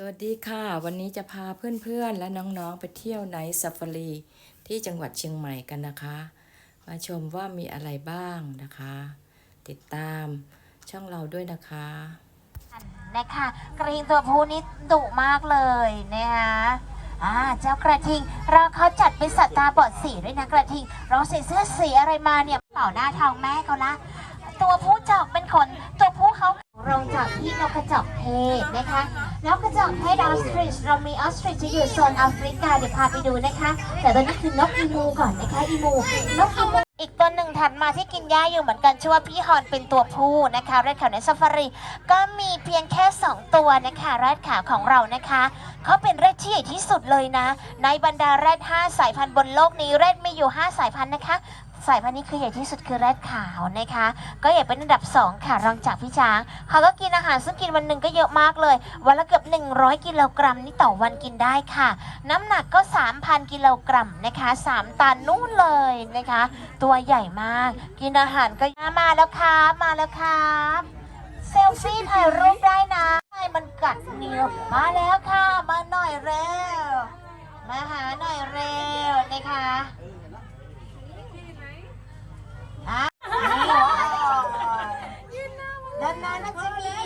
สวัสดีค่ะ วันนี้จะพาเพื่อนๆ และน้องๆ ไปเที่ยวไนท์ซ a ฟารีที่จังหวัดเชียงใหม่กันนะคะ มาชมว่ามีอะไรบ้างนะคะ ติดตามช่องเราด้วยนะคะนะคะกระทิงตัวผู้นี้ดุมากเลยนะคะอ่าเจ้ากระทิง เราเขาจัดเป็นสัตว์ตาบอดสีด้วยนะกระทิง เราใส่เสื้อสีอะไรมาเนี่ยเป่าหน้าทองแม่เขาละตัวผู้จอกเป็นขนตัวผู้เขาลงจากที่นกกระจอกเทศนะคะ นกกระจอกเทศออสตริชเรามีออสตริชจะอยู่โซนแอฟริกาเดี๋ยวพาไปดูนะคะ แต่ตอนนี้คือนกอีมูก่อนนะคะอีมูนกอีมูอีกตัวหนึ่งถัดมาที่กินหญ้าอยู่เหมือนกันชื่อว่าพี่ฮอนเป็นตัวผู้นะคะแรดขาวในซาฟารีก็มีเพียงแค่ 2 ตัวนะคะแรดขาวของเรานะคะเขาเป็นแรดที่ใหญ่ที่สุดเลยนะ ในบรรดาแรด5สายพันธุ์บนโลกนี้แรดมีอยู่ 5 สายพันธุ์นะคะ สายพันธุ์นี้คือใหญ่ที่สุดคือแรดขาวนะคะ ก็ใหญ่เป็นอันดับ 2 ค่ะรองจากพี่ช้าง เขาก็กินอาหารซึ่งกินวันหนึ่งก็เยอะมากเลย วันละเกือบ 100 กิโลกรัมนี่ต่อวันกินได้ค่ะ น้ำหนักก็ 3,000 กิโลกรัมนะคะ 3 ตันนู่นเลยนะคะ ตัวใหญ่มาก กินอาหารก็มาแล้วครับมาแล้วครับเซลฟี่ถ่ายรูปได้นะให้มันกัดนิ้วมาแล้วค่ะ มาหน่อยเร็ว มาหาหน่อยเร็วนะคะ อะนี่ว้าวด้านหน้าน่าจะมี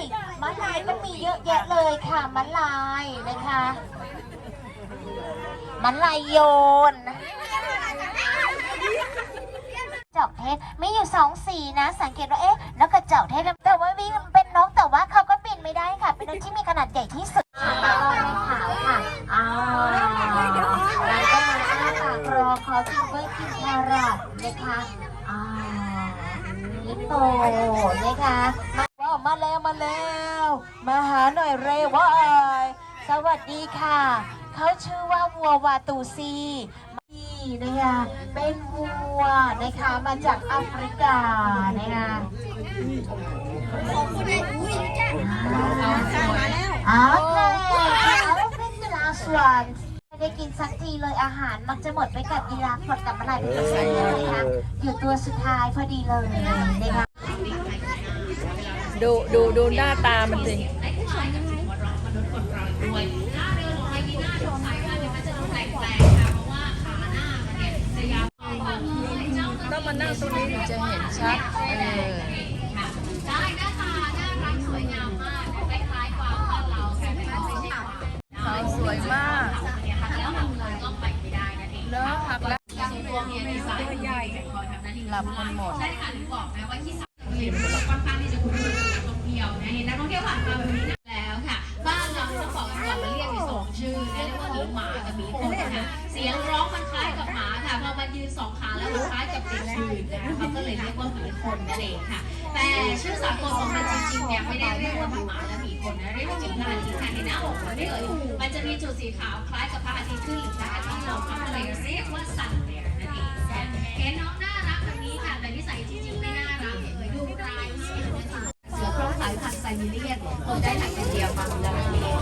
มะลายก็มีเยอะแยะเลยค่ะมะลายนะคะมันลายโยน จอกเทศมีอยู่สองสีนะ สังเกตว่าเอ๊ะนกกระจอกเทศแต่ว่าวิ่งเป็นนกแต่ว่าเขาก็บินไม่ได้ค่ะ เป็นนกที่มีขนาดใหญ่ที่สุดขาวค่ะอ้าวแล้วก็มาอ้าปากรอขอกินเบอร์กินแครอทนะคะอ้าวลิป โปนะคะมาว้าวมาแล้วมาแล้ว มาหาหน่อยเร็วว้ายสวัสดีค่ะ เขาชื่อว่าวัววาตูซีนี่นะคะเป็นวัวนะคะมาจากแอฟริกานะคะอ้าวโอเคเอาเป็น the last one ไม่ ได้กินสักทีเลยอาหาร มักจะหมดไปกับยีราฟหมดกับอะไรเป็นเศษเลยค่ะอยู่ตัวสุดท้ายพอดีเลยนะคะดูดูดูหน้าตามันสิต้องมานั่งตรงนี้ถึงจะเห็นชัดเออ หน้าที่หลับกันหมด ใช่ค่ะถึงบอกนะว่าที่สามเห็นค่อนข้างที่จะคุ้นเคยกับนักท่องเที่ยวนะเห็นนักท่องเที่ยวผ่านมาแบบนี้นะแล้วค่ะ บ้านเราต้องบอกกันก่อนมันเรียกอยู่สองชื่อนะเรียกว่าหมีหมากับหมีคนค่ะเสียงร้องมันคล้ายกับหมาค่ะพอมันยืนสองขาแล้วมันคล้ายกับเด็กยืนนะคะเขาก็เลยเรียกว่าหมีคนนั่นเองค่ะ แต่ชื่อสากลของมันจริงๆเนี่ยไม่ได้เรียกว่าหมีหมาและหมีคนนะเรียกว่าหมีพระอาทิตย์ค่ะในหน้าอกมันไม่เอ่ยมันจะมีจุดสีขาวคล้ายกับพระอาทิตย์ขึ้นหรือพระอาทิตย์ลงเขาก็เลยเรียกว่าซันเรียนั่น เองเห็นน้องน่ารักแบบนี้ค่ะ แต่นิสัยจริงๆไม่น่ารักเลยดูกลายเสือเสือโครงสายพันธุ์ไซบีเรียนตัวได้หนักเป็นเดียวมาเล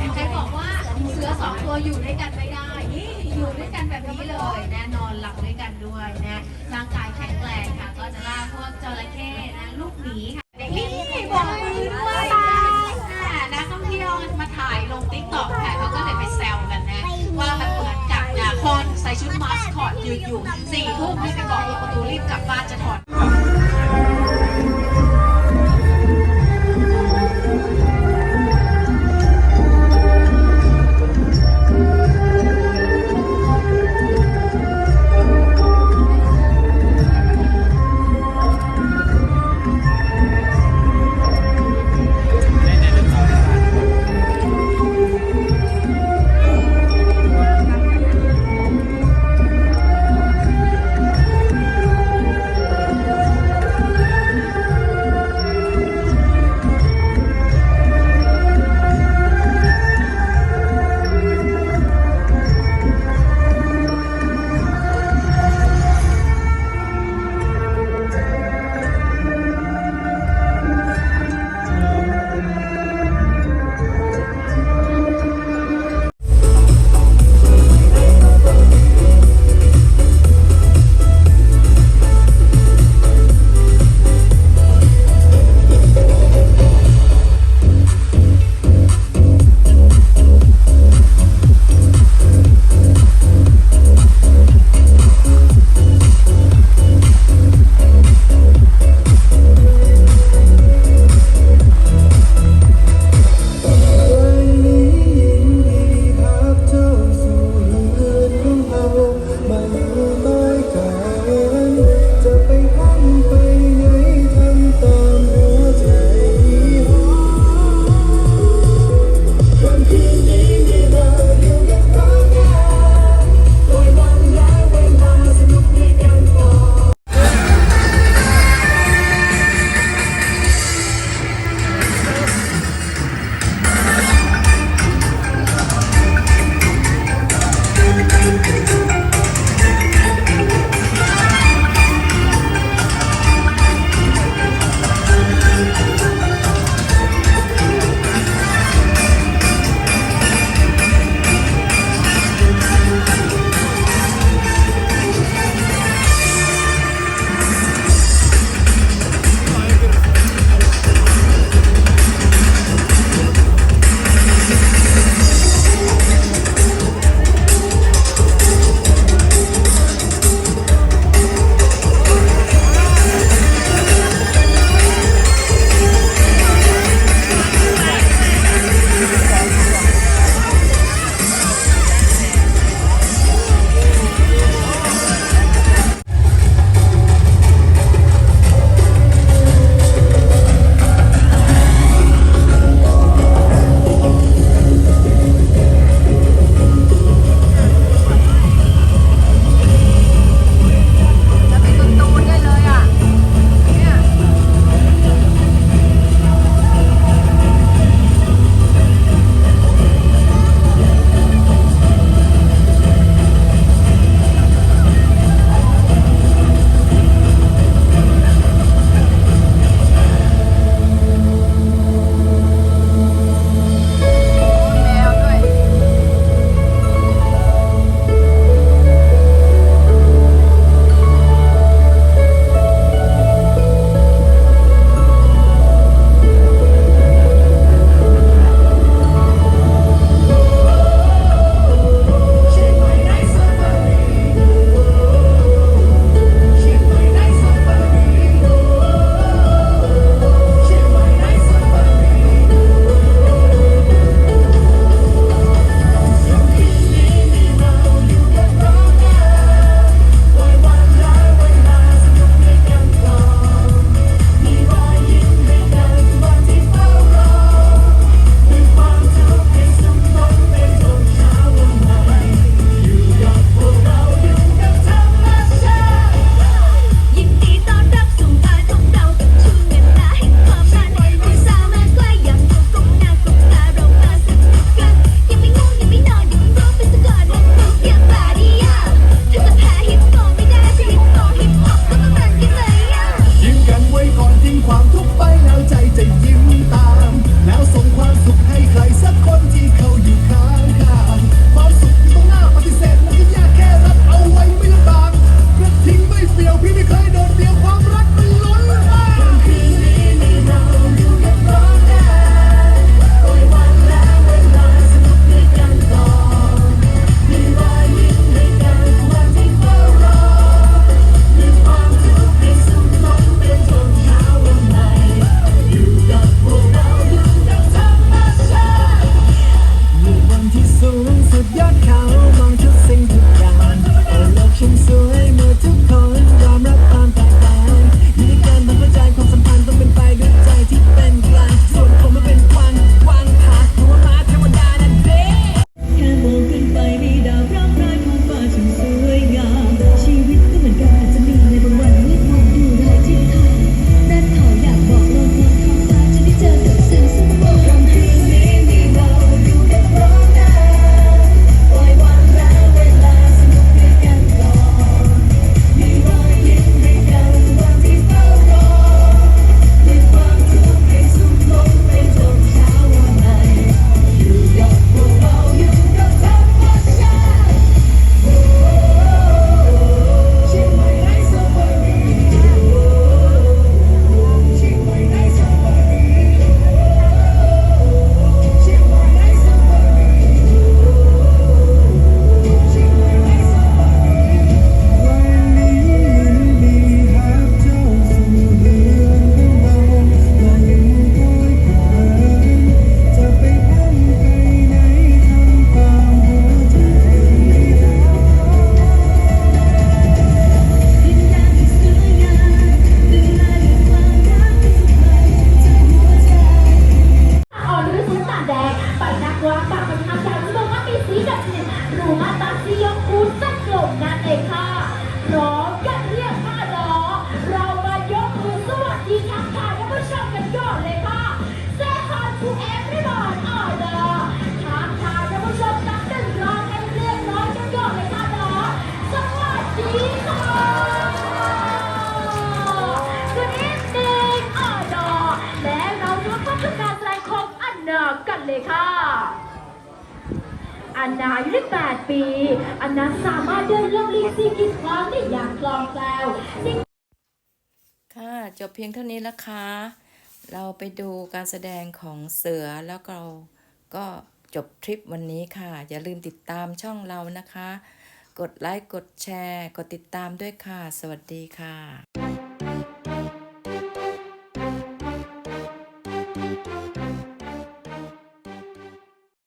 ยใครบอกว่าเสือสองตัวอยู่ด้วยกันไม่ได้นี่อยู่ด้วยกันแบบนี้เลย แน่นอนหลับด้วยกันด้วยนะร่างกายแข็งแรงค่ะ ก็จะล่าพวกจระเข้นะลูกหมีค่ะนี่บอกมือด้วยนักท่องเที่ยวมาถ่ายลงติ๊กต็อกค่ะเขาก็เลยไปแซวกันนะว่ามันเหมือนกับนะคนใส่ชุดมาสคอ ยืนอยู่สี่ทุ่มไม่ไปบอกประตูรีบกลับบ้านจะถอด อันนาอายุได้8ปี อันนาสามารถเดินล่องลิซี่กินควางได้อย่างคล่องแคล่วค่ะจบเพียงเท่านี้ละคะเราไปดูการแสดงของเสือแล้วเราก็จบทริปวันนี้ค่ะ อย่าลืมติดตามช่องเรานะคะ กดไลค์ กดแชร์ กดติดตามด้วยค่ะ สวัสดีค่ะ